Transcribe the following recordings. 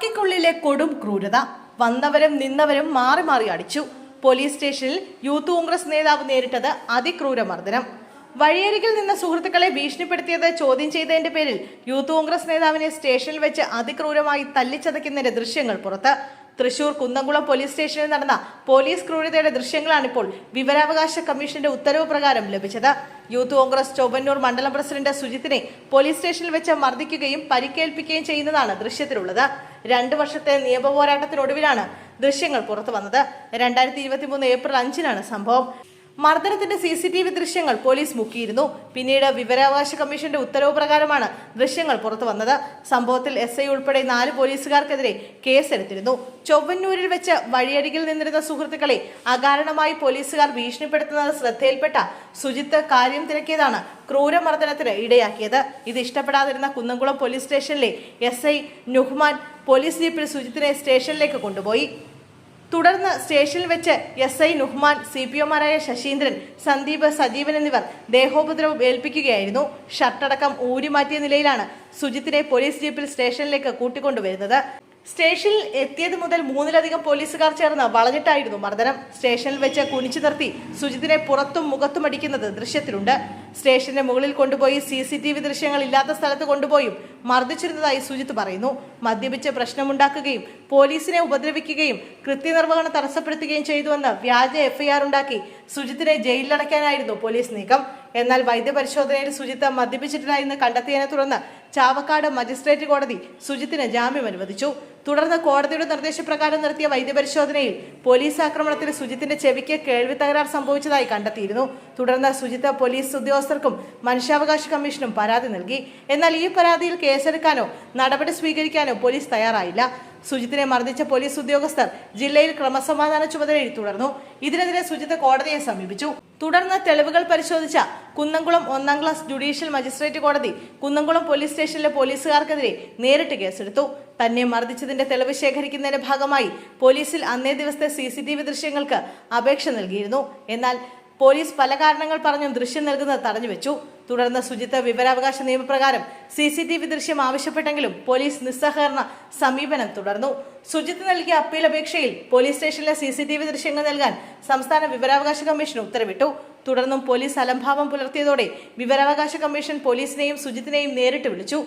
ചാക്കിക്കുള്ളിലെ കൊടും ക്രൂരത. വന്നവരും നിന്നവരും മാറി മാറി അടിച്ചു. പോലീസ് സ്റ്റേഷനിൽ യൂത്ത് കോൺഗ്രസ് നേതാവ് നേരിട്ടത് അതിക്രൂര മർദ്ദനം. വഴിയരികിൽ നിന്ന സുഹൃത്തുക്കളെ ഭീഷണിപ്പെടുത്തിയത് ചോദ്യം ചെയ്തതിന്റെ പേരിൽ യൂത്ത് കോൺഗ്രസ് നേതാവിനെ സ്റ്റേഷനിൽ വെച്ച് അതിക്രൂരമായി തല്ലിച്ചതയ്ക്കുന്നതിന്റെ ദൃശ്യങ്ങൾ പുറത്ത്. തൃശൂർ കുന്നംകുളം പോലീസ് സ്റ്റേഷനിൽ നടന്ന പോലീസ് ക്രൂരതയുടെ ദൃശ്യങ്ങളാണ് ഇപ്പോൾ വിവരാവകാശ കമ്മീഷന്റെ ഉത്തരവ് പ്രകാരം ലഭിച്ചത്. യൂത്ത് കോൺഗ്രസ് ചൊവ്വന്നൂർ മണ്ഡലം പ്രസിഡന്റ് സുജിത്തിനെ പോലീസ് സ്റ്റേഷനിൽ വെച്ച് മർദ്ദിക്കുകയും പരിക്കേൽപ്പിക്കുകയും ചെയ്യുന്നതാണ് ദൃശ്യത്തിലുള്ളത്. രണ്ടു വർഷത്തെ നിയമ പോരാട്ടത്തിനൊടുവിലാണ് ദൃശ്യങ്ങൾ പുറത്തു വന്നത് രണ്ടായിരത്തി ഇരുപത്തി മൂന്ന് ഏപ്രിൽ അഞ്ചിനാണ് സംഭവം. മർദ്ദനത്തിന്റെ സി സി ടി വി ദൃശ്യങ്ങൾ പോലീസ് മുക്കിയിരുന്നു. പിന്നീട് വിവരാവകാശ കമ്മീഷന്റെ ഉത്തരവ് പ്രകാരമാണ് ദൃശ്യങ്ങൾ പുറത്തു വന്നത്. സംഭവത്തിൽ എസ് ഐ ഉൾപ്പെടെ നാല് പോലീസുകാർക്കെതിരെ കേസെടുത്തിരുന്നു. ചൊവ്വന്നൂരിൽ വെച്ച് വഴിയരികിൽ നിന്നിരുന്ന സുഹൃത്തുക്കളെ അകാരണമായി പോലീസുകാർ ഭീഷണിപ്പെടുത്തുന്നത് ശ്രദ്ധയിൽപ്പെട്ട സുജിത്ത് കാര്യം തിരക്കിയതാണ് ക്രൂരമർദ്ദനത്തിന് ഇടയാക്കിയത്. ഇത് ഇഷ്ടപ്പെടാതിരുന്ന കുന്നംകുളം പോലീസ് സ്റ്റേഷനിലെ എസ് ഐ നുഹ്മാൻ പോലീസ് ജീപ്പിൽ സുജിത്തിനെ സ്റ്റേഷനിലേക്ക് കൊണ്ടുപോയി. തുടർന്ന് സ്റ്റേഷനിൽ വെച്ച് S I Nuhman C P ഒമാരായ Saseendran Sandeep Sajeevan എന്നിവർ ദേഹോപദ്രവം ഏൽപ്പിക്കുകയായിരുന്നു. ഷർട്ടടക്കം ഊരിമാറ്റിയ നിലയിലാണ് സുജിത്തിനെ പോലീസ് ജീപ്പിൽ സ്റ്റേഷനിലേക്ക് കൂട്ടിക്കൊണ്ടുവരുന്നത്. സ്റ്റേഷനിൽ എത്തിയത് മുതൽ മൂന്നിലധികം പോലീസുകാർ ചേർന്ന് വളഞ്ഞിട്ടായിരുന്നു മർദ്ദനം. സ്റ്റേഷനിൽ വെച്ച് കുനിച്ചു നിർത്തി സുജിത്തിനെ പുറത്തും മുഖത്തും അടിക്കുന്നത് ദൃശ്യത്തിലുണ്ട്. സ്റ്റേഷന്റെ മുകളിൽ കൊണ്ടുപോയി സി സി ടി വി ദൃശ്യങ്ങൾ ഇല്ലാത്ത സ്ഥലത്ത് കൊണ്ടുപോയും മർദ്ദിച്ചിരുന്നതായി സുജിത്ത് പറയുന്നു. മദ്യപിച്ച് പ്രശ്നമുണ്ടാക്കുകയും പോലീസിനെ ഉപദ്രവിക്കുകയും കൃത്യനിർവഹണം തടസ്സപ്പെടുത്തുകയും ചെയ്തുവെന്ന് വ്യാജ എഫ്ഐആർ ഉണ്ടാക്കി സുജിത്തിനെ ജയിലിലടയ്ക്കാനായിരുന്നു പോലീസ് നീക്കം. എന്നാൽ വൈദ്യപരിശോധനയിൽ സുജിത്ത് മദ്യപിച്ചിട്ടില്ല എന്ന് കണ്ടെത്തിയതിനെ തുടർന്ന് ചാവക്കാട് മജിസ്ട്രേറ്റ് കോടതി സുജിത്തിന് ജാമ്യം അനുവദിച്ചു. തുടർന്ന് കോടതിയുടെ നിർദ്ദേശപ്രകാരം നടത്തിയ വൈദ്യപരിശോധനയിൽ പോലീസ് ആക്രമണത്തിൽ സുജിത്തിന്റെ ചെവിക്ക് കേൾവി തകരാർ സംഭവിച്ചതായി കണ്ടെത്തിയിരുന്നു. തുടർന്ന് സുജിത്ത് പോലീസ് ഉദ്യോഗസ്ഥർക്കും മനുഷ്യാവകാശ കമ്മീഷനും പരാതി നൽകി. എന്നാൽ ഈ പരാതിയിൽ കേസെടുക്കാനോ നടപടി സ്വീകരിക്കാനോ പോലീസ് തയ്യാറായില്ല. സുജിത്തിനെ മർദ്ദിച്ച പോലീസ് ഉദ്യോഗസ്ഥർ ജില്ലയിൽ ക്രമസമാധാന ചുമതലയിൽ തുടർന്നു. ഇതിനെതിരെ സുജിത്ത് കോടതിയെ സമീപിച്ചു. തുടർന്ന് തെളിവുകൾ പരിശോധിച്ച കുന്നംകുളം ഒന്നാം ക്ലാസ് ജുഡീഷ്യൽ മജിസ്ട്രേറ്റ് കോടതി കുന്നംകുളം പോലീസ് സ്റ്റേഷനിലെ പോലീസുകാർക്കെതിരെ നേരിട്ട് കേസെടുത്തു. തന്നെ മർദ്ദിച്ചതിന്റെ തെളിവ് ശേഖരിക്കുന്നതിന്റെ ഭാഗമായി പോലീസിൽ അന്നേ ദിവസത്തെ സി ദൃശ്യങ്ങൾക്ക് അപേക്ഷ നൽകിയിരുന്നു. എന്നാൽ പോലീസ് പല കാരണങ്ങൾ പറഞ്ഞും ദൃശ്യം നൽകുന്നത് തടഞ്ഞു വെച്ചു. തുടർന്ന് ശുചിത്വ വിവരാവകാശ നിയമപ്രകാരം സി സി ടി വി ദൃശ്യം ആവശ്യപ്പെട്ടെങ്കിലും പോലീസ് നിസ്സഹകരണ സമീപനം തുടർന്നു. ശുചിത്വം നൽകിയ അപ്പീൽ അപേക്ഷയിൽ പോലീസ് സ്റ്റേഷനിലെ സി സി ടി വി ദൃശ്യങ്ങൾ നൽകാൻ സംസ്ഥാന വിവരാവകാശ കമ്മീഷൻ ഉത്തരവിട്ടു. തുടർന്നും പോലീസ് അലംഭാവം പുലർത്തിയതോടെ വിവരാവകാശ കമ്മീഷൻ പോലീസിനെയും സുജിത്തിനെയും നേരിട്ട് വിളിച്ചു.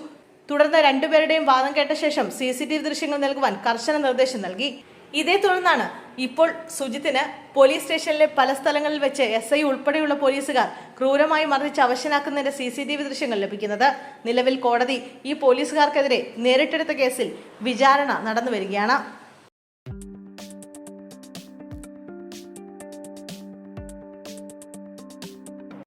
തുടർന്ന് രണ്ടുപേരുടെയും വാദം കേട്ട ശേഷം സി സി ടി വി ദൃശ്യങ്ങൾ നൽകുവാൻ കർശന നിർദ്ദേശം നൽകി. ഇതേ തുടർന്നാണ് ഇപ്പോൾ സുജിത്തിന് പോലീസ് സ്റ്റേഷനിലെ പല സ്ഥലങ്ങളിൽ വെച്ച് എസ് ഐ ഉൾപ്പെടെയുള്ള പോലീസുകാർ ക്രൂരമായി മർദ്ദിച്ച് അവശനാക്കുന്നതിന്റെ സി സി ടി വി ദൃശ്യങ്ങൾ ലഭിക്കുന്നത്. നിലവിൽ കോടതി ഈ പോലീസുകാർക്കെതിരെ നേരിട്ടെടുത്ത കേസിൽ വിചാരണ നടന്നു വരികയാണ്